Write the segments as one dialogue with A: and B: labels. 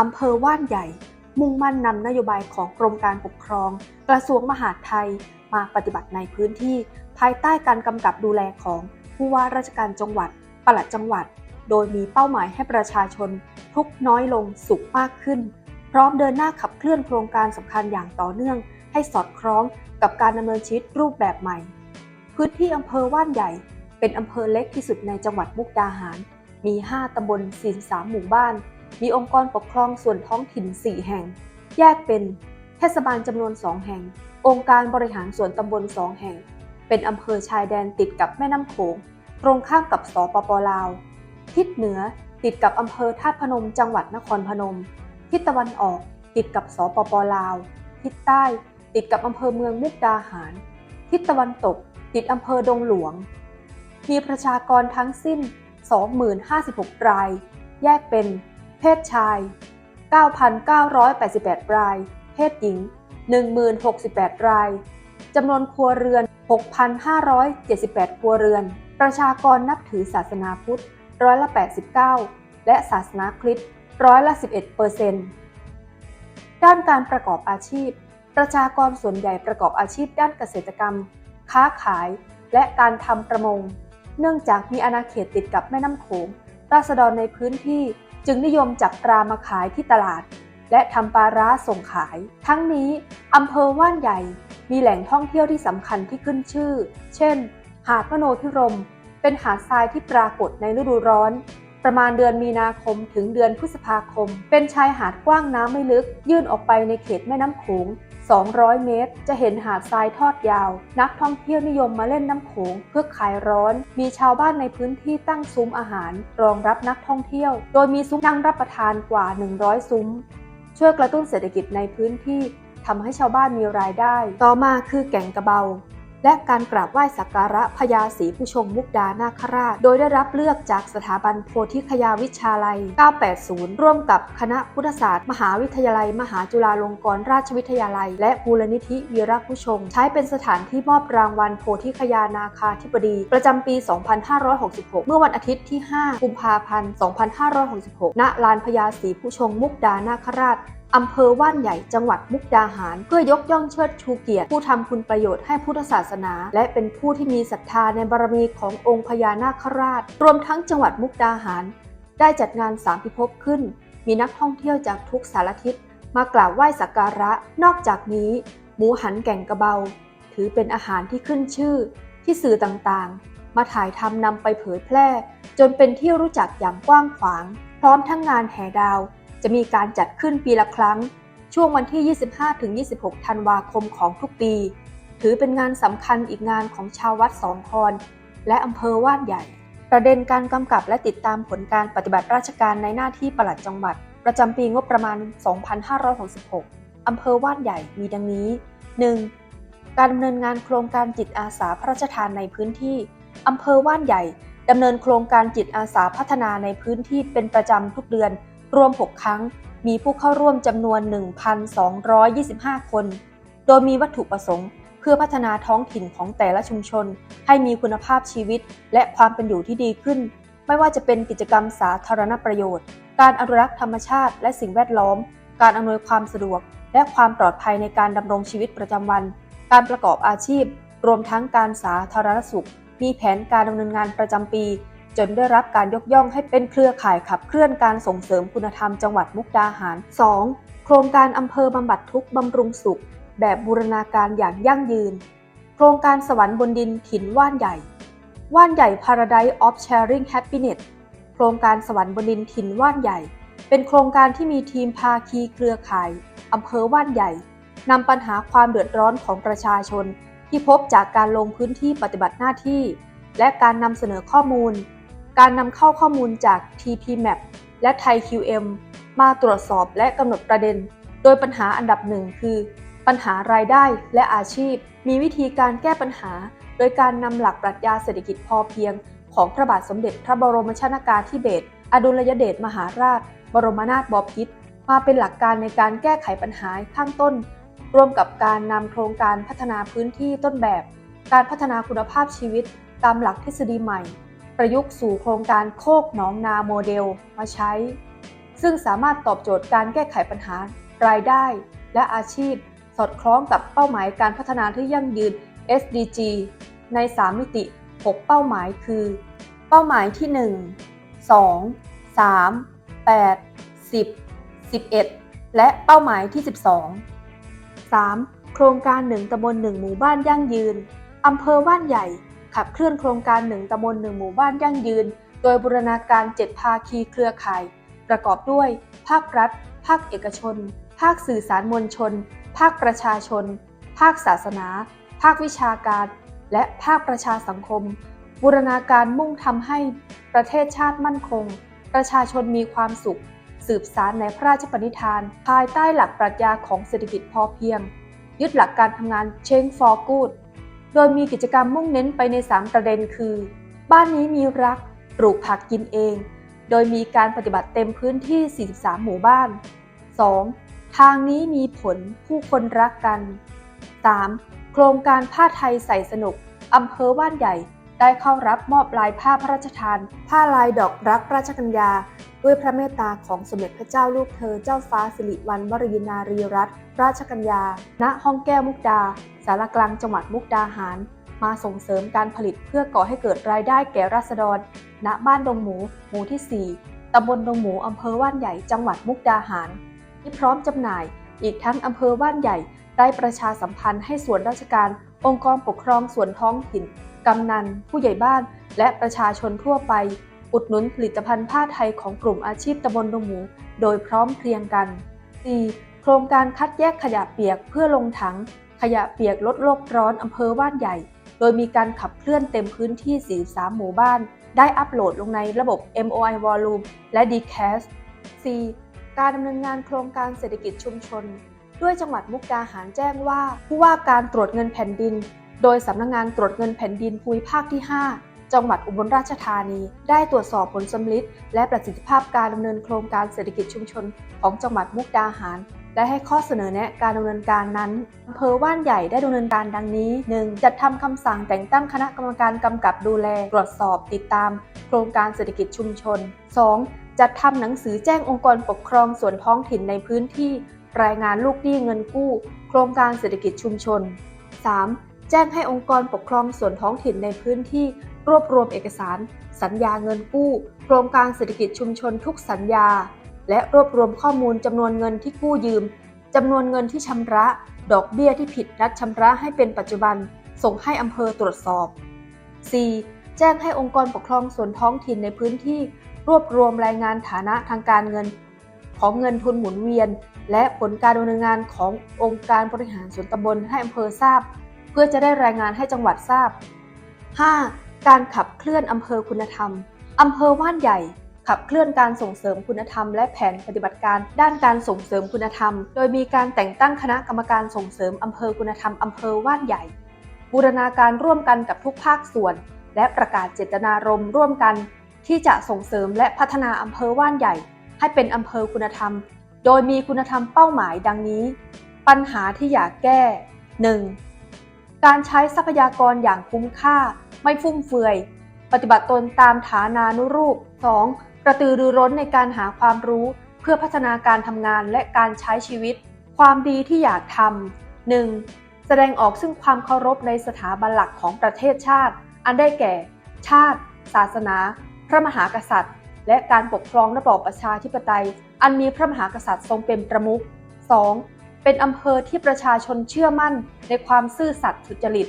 A: อำเภอว่านใหญ่ มุ่งมั่นนำนโยบายของกรมการปกครอง กระทรวงมหาดไทย มาปฏิบัติในพื้นที่ ภายใต้การกำกับดูแลของผู้ว่าราชการจังหวัด ปลัดจังหวัด โดยมีเป้าหมายให้ประชาชน ทุกน้อยลงสุขมากขึ้น พร้อมเดินหน้าขับเคลื่อนโครงการสำคัญอย่างต่อเนื่อง ให้สอดคล้องกับการดำเนินชีวิตรูปแบบใหม่ พื้นที่อำเภอว่านใหญ่ เป็นอำเภอเล็กที่สุดในจังหวัดมุกดาหาร มี 5ตำบล43หมู่บ้าน มีองค์กรปกครองส่วนท้องถิ่น 4 แห่ง แยกเป็นเทศบาลจำนวน 2 แห่ง องค์การบริหารส่วนตำบล 2 แห่ง เป็นอำเภอชายแดนติดกับแม่น้ำโขง ตรงข้ามกับสปปลาว ทิศเหนือติดกับอำเภอธาตุพนมจังหวัดนครพนม ทิศตะวันออกติดกับสปปลาว ทิศใต้ติดกับอำเภอเมืองมุกดาหาร ทิศตะวันตกติดอำเภอดงหลวง มีประชากรทั้งสิ้น 2056 ราย แยกเป็น เพศชาย 9,988 ราย เพศหญิง 1068 ราย จำนวนครัวเรือน 6,578 ครัวเรือน ประชากรนับถือศาสนาพุทธร้อยละ 89 และศาสนาคริสต์ร้อยละ 11เปอร์เซ็นต์ด้านการประกอบอาชีพ ประชากรส่วนใหญ่ประกอบอาชีพด้านเกษตรกรรม ค้าขาย และการทำประมง เนื่องจากมีอาณาเขตติดกับแม่น้ำโขงราษฎรในพื้นที่ จึงนิยมจับปลามาขายที่ตลาด และทำปลาร้าส่งขาย ทั้งนี้อำเภอว่านใหญ่ มีแหล่งท่องเที่ยวที่สำคัญที่ขึ้นชื่อ เช่น หาดพโนพิรม เป็นหาดทรายที่ปรากฏในฤดูร้อน ประมาณเดือนมีนาคมถึงเดือนพฤษภาคม เป็นชายหาดกว้างน้ำไม่ลึก ยื่นออกไปในเขตแม่น้ำโขง 200 เมตร จะเห็นหาดทรายทอดยาว นักท่องเที่ยวนิยมมาเล่นน้ำโขงเพื่อคลายร้อน มีชาวบ้านในพื้นที่ตั้งซุ้มอาหาร รองรับนักท่องเที่ยว โดยมีซุ้มนั่งรับประทานกว่า 100 ซุ้ม ช่วยกระตุ้นเศรษฐกิจในพื้นที่ทำให้ชาวบ้านมีรายได้ ต่อมาคือแก่งกระเบา และการกราบไหว้สักการะพญาศรีผู้ชงมุกดานาคราช โดยได้รับเลือกจากสถาบันโพธิคยาวิชาลัย 980 ร่วมกับคณะพุทธศาสตร์ มหาวิทยาลัย มหาจุฬาลงกรณราชวิทยาลัย และมูลนิธิวีรผู้ชง ใช้เป็นสถานที่มอบรางวัลโพธิคยานาคาธิบดี ประจำปี 2566 เมื่อวันอาทิตย์ที่ 5 กุมภาพันธ์ 2566 ณ ลานพญาศรีผู้ชงมุกดานาคราช อำเภอว่านใหญ่จังหวัดมุกดาหาร เพื่อยกย่องเชิดชูเกียรติผู้ทำคุณประโยชน์ให้พุทธศาสนา และเป็นผู้ที่มีศรัทธาในบารมีขององค์พญานาคราช รวมทั้งจังหวัดมุกดาหาร ได้จัดงานสามพิภพขึ้น มีนักท่องเที่ยวจากทุกสารทิศมากราบไหว้สักการะ นอกจากนี้ หมูหันแก่งกระเบา ถือเป็นอาหารที่ขึ้นชื่อ ที่สื่อต่างๆ มาถ่ายทำนำไปเผยแพร่ จนเป็นที่รู้จักอย่างกว้างขวาง พร้อมทั้งงานแห่ดาว จะมีการจัดขึ้นปีละครั้ง ช่วงวันที่ 25-26 ธันวาคมของทุกปี ถือเป็นงานสำคัญอีกงานของชาววัดสองคอนและอำเภอว่านใหญ่ ประเด็นการกำกับและติดตามผลการปฏิบัติราชการในหน้าที่ปลัดจังหวัด ประจำปีงบประมาณ 2566 อำเภอว่านใหญ่มีดังนี้ 1. การดำเนินงานโครงการจิตอาสาพระราชทานในพื้นที่อำเภอว่านใหญ่ดำเนินโครงการจิตอาสาพัฒนาในพื้นที่เป็นประจำทุกเดือน รวม 6 ครั้ง มีผู้เข้าร่วมจำนวน 1,225 คน โดยมีวัตถุประสงค์ เพื่อพัฒนาท้องถิ่นของแต่ละชุมชน ให้มีคุณภาพชีวิต และความเป็นอยู่ที่ดีขึ้น ไม่ว่าจะเป็นกิจกรรมสาธารณประโยชน์ การอนุรักษ์ธรรมชาติ และสิ่งแวดล้อม การอำนวยความสะดวก และความปลอดภัยในการดำรงชีวิตประจำวัน การประกอบอาชีพ รวมทั้งการสาธารณสุข มีแผนการดำเนินงานประจำปี จนได้รับการยกย่องให้เป็นเครือข่ายขับเคลื่อนการส่งเสริมคุณธรรมจังหวัดมุกดาหาร 2. โครงการอำเภอบำบัดทุกข์บำรุงสุข แบบบูรณาการอย่างยั่งยืน โครงการสวรรค์บนดินถิ่นว่านใหญ่ ว่านใหญ่ Paradise of Sharing Happiness โครงการสวรรค์บนดินถิ่นว่านใหญ่ เป็นโครงการที่มีทีมภาคีเครือข่ายอำเภอว่านใหญ่นำปัญหาความเดือดร้อนของประชาชน ที่พบจากการลงพื้นที่ปฏิบัติหน้าที่ และการนำเสนอข้อมูล การนำเข้าข้อมูลจาก TPMAP และ ThaiQM มาตรวจสอบและกำหนดประเด็น โดยปัญหาอันดับหนึ่งคือ ปัญหารายได้และอาชีพ มีวิธีการแก้ปัญหา โดยการนำหลักปรัชญาเศรษฐกิจพอเพียง ของพระบาทสมเด็จพระบรมชนากาธิเบศรอดุลยเดชมหาราช บรมนาถบพิตรมาเป็นหลักการในการแก้ไขปัญหาข้างต้น ร่วมกับการนำโครงการพัฒนาพื้นที่ต้นแบบ การพัฒนาคุณภาพชีวิต ตามหลักทฤษฎีใหม่ ประยุกต์สู่โครงการโคกหนองนาโมเดลมาใช้ ซึ่งสามารถตอบโจทย์การแก้ไขปัญหารายได้ และอาชีพ สอดคล้องกับเป้าหมายการพัฒนาที่ยั่งยืน SDG ใน 3 มิติ 6 เป้าหมายคือ เป้าหมายที่ 1 2 3 8 10 11 และเป้าหมายที่ 12 3. โครงการ 1ตำบล1หมู่บ้านยั่งยืนอำเภอว่านใหญ่ ขับเคลื่อนโครงการ 1ตำบล1หมู่บ้านยั่งยืน โดยบูรณาการ 7 ภาคีเครือข่าย ประกอบด้วย ภาครัฐ ภาคเอกชน ภาคสื่อสารมวลชน ภาคประชาชน ภาคศาสนา ภาควิชาการ และภาคประชาสังคม บูรณาการมุ่งทำให้ประเทศชาติมั่นคง ประชาชนมีความสุข สืบสารในพระราชปณิธาน ภายใต้หลักปรัชญาของเศรษฐกิจพอเพียง ยึดหลักการทำงาน Change for Good โดยมีกิจกรรมมุ่งเน้นไปใน 3 ประเด็นคือ บ้านนี้มีรัก ปลูกผักกินเอง โดยมีการปฏิบัติเต็มพื้นที่ 43 หมู่บ้าน 2. ทางนี้มีผลผู้คนรักกัน 3. โครงการผ้าไทยใส่สนุกอำเภอว่านใหญ่ ได้เข้ารับมอบลายผ้าพระราชทาน ผ้าลายดอกรักราชกัญญา ด้วยพระเมตตาของสมเด็จพระเจ้าลูกเธอเจ้าฟ้าสิริวัณวรยินารีรัตนราชกัญญา ณ ห้องแก้วมุกดา สารกลางจังหวัดมุกดาหาร มาส่งเสริมการผลิตเพื่อก่อให้เกิดรายได้แก่ราษฎร ณ บ้านดงหมู หมู่ที่ 4 ตำบลดงหมูอำเภอว่านใหญ่ จังหวัดมุกดาหาร ที่พร้อมจำหน่าย อีกทั้งอำเภอว่านใหญ่ ได้ประชาสัมพันธ์ให้ส่วนราชการ องค์กรปกครองส่วนท้องถิ่น กำนัน ผู้ใหญ่บ้าน และประชาชนทั่วไป อุดหนุนผลิตภัณฑ์ผ้าไทยของกลุ่มอาชีพตำบลดงหมู โดยพร้อมเพรียงกัน 4. โครงการคัดแยกขยะเปียกเพื่อลงถัง ขยะเปียกลดโลกร้อนอำเภอว่านใหญ่ โดยมีการขับเคลื่อนเต็มพื้นที่ 43 หมู่บ้าน ได้อัปโหลดลงในระบบ MOI Volume และ Dcast 4. การดำเนินงานโครงการเศรษฐกิจชุมชน ด้วยจังหวัดมุกดาหารแจ้งว่า ผู้ว่าการตรวจเงินแผ่นดิน โดยสำนักงงานตรวจเงินแผ่นดินภูมิภาคที่ 5 จังหวัดอุบลราชธานี ได้ตรวจสอบผลสำลิดและประสิทธิภาพการดำเนินโครงการเศรษฐกิจชุมชน ของจังหวัดมุกดาหาร และให้ข้อเสนอแนะการดำเนินการนั้นอำเภอว่านใหญ่ได้ดำเนินการดังนี้ 1. จัดทำคำสั่งแต่งตั้งคณะกรรมการกำกับดูแล ตรวจสอบติดตาม โครงการเศรษฐกิจชุมชน 2. จัดทำหนังสือแจ้งองค์กรปกครองส่วนท้องถิ่นในพื้นที่ รายงานลูกหนี้เงินกู้ โครงการเศรษฐกิจชุมชน 3. แจ้งให้องค์กรปกครองส่วนท้องถิ่นในพื้นที่ รวบรวมเอกสาร สัญญาเงินกู้ โครงการเศรษฐกิจชุมชนทุกสัญญา และรวบรวมข้อมูลจำนวนเงินที่กู้ยืมจำนวนเงินที่ชำระ ดอกเบี้ยที่ผิดนัดชำระให้เป็นปัจจุบัน ส่งให้อำเภอตรวจสอบ 4. แจ้งให้องค์กรปกครองส่วนท้องถิ่นในพื้นที่ รวบรวมรายงานฐานะทางการเงิน ของเงินทุนหมุนเวียน และผลการดำเนินงานขององค์การบริหารส่วนตำบลให้อำเภอทราบ เพื่อจะได้รายงานให้จังหวัดทราบ 5. การขับเคลื่อนอำเภอคุณธรรม อำเภอว่านใหญ่ ขับเคลื่อนการส่งเสริมคุณธรรม และแผนปฏิบัติการ ด้านการส่งเสริมคุณธรรม โดยมีการแต่งตั้งคณะกรรมการส่งเสริมอำเภอคุณธรรมอำเภอว่านใหญ่ บูรณาการร่วมกันกับทุกภาคส่วน และประกาศเจตนารมณ์ร่วมกัน ที่จะส่งเสริมและพัฒนาอำเภอว่านใหญ่ ให้เป็นอำเภอคุณธรรม โดยมีคุณธรรมเป้าหมายดังนี้ ปัญหาที่อยากแก้ 1. การใช้ทรัพยากรอย่างคุ้มค่า ไม่ฟุ่มเฟือย ปฏิบัติตนตามฐานานุรูป 2. กระตือรือร้นในการหาความรู้ เพื่อพัฒนาการทำงานและการใช้ชีวิต ความดีที่อยากทำ 1. แสดงออกซึ่งความเคารพในสถาบันหลักของประเทศชาติ อันได้แก่ ชาติ ศาสนา พระมหากษัตริย์ และการปกครองระบอบประชาธิปไตย อันมีพระมหากษัตริย์ทรงเป็นประมุข 2. เป็นอำเภอที่ประชาชนเชื่อมั่นในความซื่อสัตย์สุจริต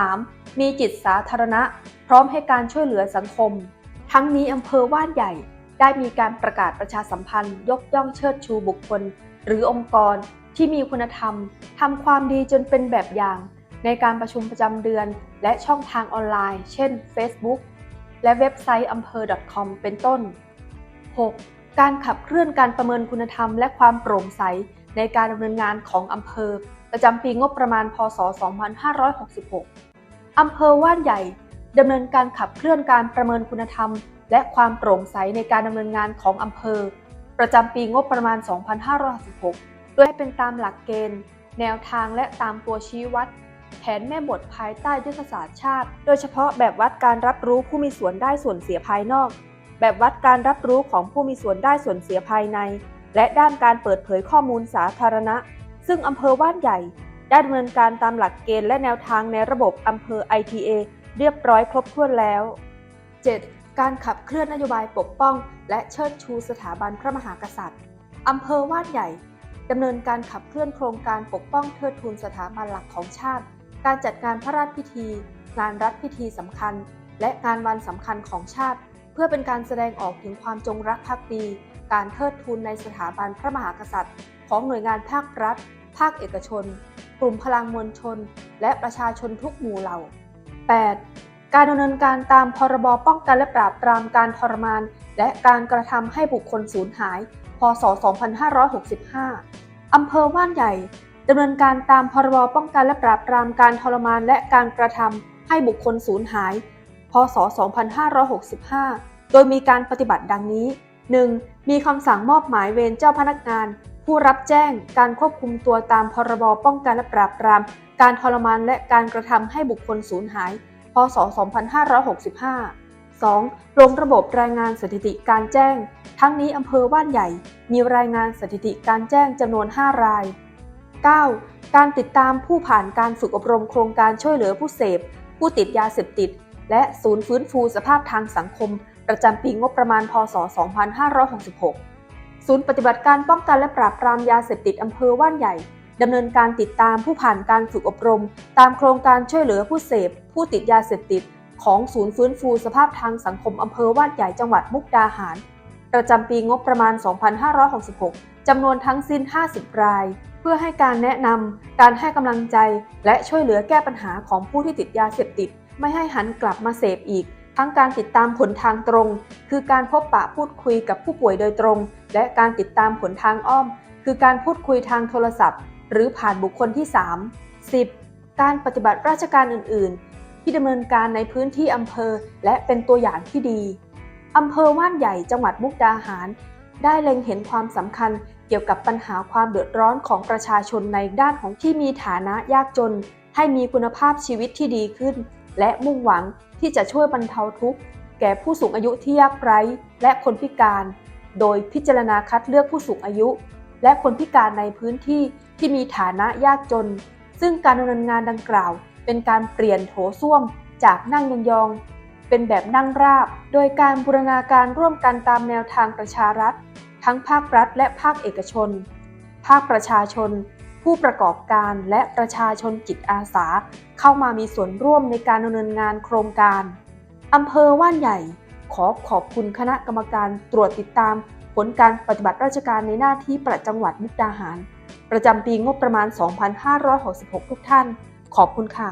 A: 3. มีจิตสาธารณะ พร้อมให้การช่วยเหลือสังคม ทั้งนี้อำเภอว่านใหญ่ได้มีการประกาศประชาสัมพันธ์ ยกย่องเชิดชูบุคคล หรือองค์กรที่มีคุณธรรมทำความดีจนเป็นแบบอย่าง ในการประชุมประจำเดือน และช่องทางออนไลน์ เช่น Facebook และเว็บไซต์อำเภอ .com เป็นต้น 6. การขับเคลื่อนการประเมินคุณธรรมและความโปร่งใสในการดำเนินงานของอำเภอ ประจำปีงบประมาณ พศ 2566 อำเภอว่านใหญ่ดำเนินการขับเคลื่อนการประเมินคุณธรรม และความโปร่งใสในการดำเนินงานของอำเภอ ประจำปีงบประมาณ 2566 โดยให้เป็นตามหลักเกณฑ์ แนวทางและตามตัวชี้วัด แผนแม่บทภายใต้ยุทธศาสตร์ชาติ โดยเฉพาะแบบวัดการรับรู้ผู้มีส่วนได้ส่วนเสียภายนอก แบบวัดการรับรู้ของผู้มีส่วนได้ส่วนเสียภายใน และด้านการเปิดเผยข้อมูลสาธารณะ ซึ่งอำเภอว่านใหญ่ ได้ดำเนินการตามหลักเกณฑ์และแนวทางในระบบอำเภอ ITA เรียบร้อยครบถ้วนแล้ว 7. การขับเคลื่อนนโยบายปกป้อง และเชิดชูสถาบันพระมหากษัตริย์อำเภอว่านใหญ่ดำเนินการขับเคลื่อนโครงการปกป้องเทิดทูนสถาบันหลักของชาติ การจัดงานพระราชพิธี งานรัฐพิธีสำคัญ และงานวันสำคัญของชาติ เพื่อเป็นการแสดงออกถึงความจงรักภักดี การเทิดทูนในสถาบันพระมหากษัตริย์ ของหน่วยงานภาครัฐ ภาคเอกชน กลุ่มพลังมวลชน และประชาชนทุกหมู่เหล่า 8. การดำเนินการตามพรบป้องกันและปราบปรามการทรมาน และการกระทำให้บุคคลสูญหาย พศ 2565 อำเภอว่านใหญ่ดำเนินการตามพรบป้องกันและปราบปรามการทรมานและการกระทำให้บุคคลสูญหาย พศ 2565 โดยมีการปฏิบัติดังนี้ 1. มีคำสั่งมอบหมายเวรเจ้าพนักงาน ผู้รับแจ้งการควบคุมตัวตามพรบป้องกันและปราบปราม การทรมานและการกระทำให้บุคคลสูญหาย พศ 2565 2. ลงระบบรายงานสถิติการแจ้ง ทั้งนี้อำเภอว่านใหญ่ มีรายงานสถิติการแจ้งจำนวน 5 ราย 9. การติดตามผู้ผ่านการฝึกอบรมโครงการช่วยเหลือผู้เสพ ผู้ติดยาเสพติด และศูนย์ฟื้นฟูสภาพทางสังคม ประจำปีงบประมาณพศ 2566 ศูนย์ปฏิบัติการป้องกันและปราบปรามยาเสพติดอำเภอว่านใหญ่ดำเนินการติดตามผู้ผ่านการฝึกอบรม ตามโครงการช่วยเหลือผู้เสพ ผู้ติดยาเสพติด ของศูนย์ฟื้นฟูสภาพทางสังคมอำเภอว่านใหญ่จังหวัดมุกดาหาร ประจำปีงบประมาณ 2566 จำนวนทั้งสิ้น 50 ราย เพื่อให้การแนะนำการให้กำลังใจ และช่วยเหลือแก้ปัญหาของผู้ที่ติดยาเสพติด ไม่ให้หันกลับมาเสพอีก ทั้งการติดตามผลทางตรง คือการพบปะพูดคุยกับผู้ป่วยโดยตรง และการติดตามผลทางอ้อม คือการพูดคุยทางโทรศัพท์ หรือผ่านบุคคลที่ 3 10. การปฏิบัติราชการอื่น ๆ ที่ดำเนินการในพื้นที่อำเภอ และเป็นตัวอย่างที่ดีอำเภอว่านใหญ่จังหวัดมุกดาหาร ได้เล็งเห็นความสำคัญเกี่ยวกับปัญหาความเดือดร้อนของประชาชนในด้านของที่มีฐานะยากจน ให้มีคุณภาพชีวิตที่ดีขึ้น และมุ่งหวังที่จะช่วยบรรเทาทุกข์แก่ผู้สูงอายุที่ยากไร้และคนพิการ โดยพิจารณาคัดเลือกผู้สูงอายุ และคนพิการในพื้นที่ที่มีฐานะยากจน ซึ่งการดำเนินงานดังกล่าว เป็นการเปลี่ยนโถส้วมจากนั่งยองๆเป็นแบบนั่งราบ โดยการบูรณาการร่วมกันตามแนวทางประชารัฐ ทั้งภาครัฐและภาคเอกชน ภาคประชาชน ผู้ประกอบการและประชาชนจิตอาสา เข้ามามีส่วนร่วมในการดำเนินงานโครงการอำเภอว่านใหญ่ ขอขอบคุณคณะกรรมการตรวจติดตาม ผลการปฏิบัติราชการในหน้าที่ประจังหวัดมุกดาหาร ประจำปีงบประมาณ 2566 ทุกท่าน ขอบคุณค่ะ